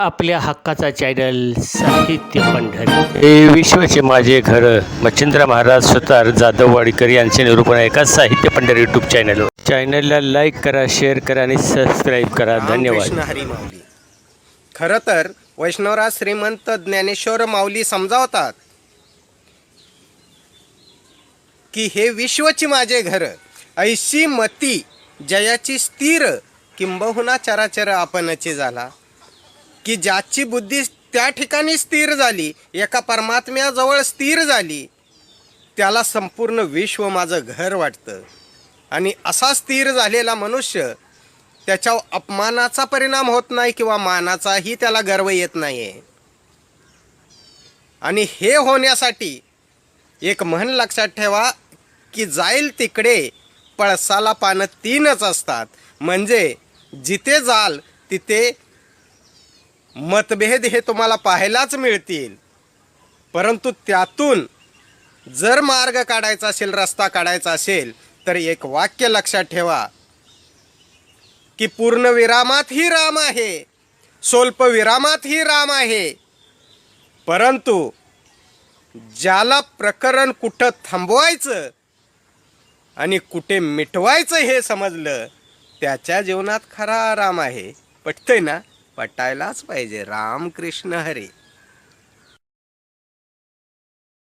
आपल्या हक्काचा चॅनल साहित्य पंढरी. हे विश्वाचे माझे घर मच्छिंद्र महाराज सुतार जाधववाडीकर यांचे निरूपण आहे एका साहित्य पंढरी यूट्यूब चॅनलवर चॅनलला लाईक करा शेअर करा आणि सबस्क्राईब करा. धन्यवाद. रामकृष्ण हरी माऊली. खरं तर वैष्णवराज श्रीमंत ज्ञानेश्वर माऊली समजावतात की हे विश्वची माझे घर ऐशी मती जयाची स्थिर किंबहुना चराचर आपणची झाला. की ज्याची बुद्धी त्या ठिकाणी स्थिर झाली एका परमात्म्याजवळ स्थिर झाली त्याला संपूर्ण विश्व माझं घर वाटतं. आणि असा स्थिर झालेला मनुष्य त्याच्यावर अपमानाचा परिणाम होत नाही किंवा मानाचाही त्याला गर्व येत नाही आहे आणि हे होण्यासाठी एक म्हण लक्षात ठेवा की जाईल तिकडे पळसाला पानं तीनच असतात. म्हणजे जिथे जाल तिथे मतभेद हे तुम्हाला पाहायलाच मिळतील. परंतु त्यातून जर मार्ग काढायचा असेल रस्ता काढायचा असेल तर एक वाक्य लक्षात ठेवा. की पूर्ण विरामातही राम आहे. स्वल्प विरामातही राम आहे. परंतु ज्याला प्रकरण कुठं थांबवायचं आणि कुठे मिटवायचं हे समजलं त्याच्या जीवनात खरा आराम आहे. पटतंय ना? पटायलाच पाहिजे. रामकृष्ण हरे.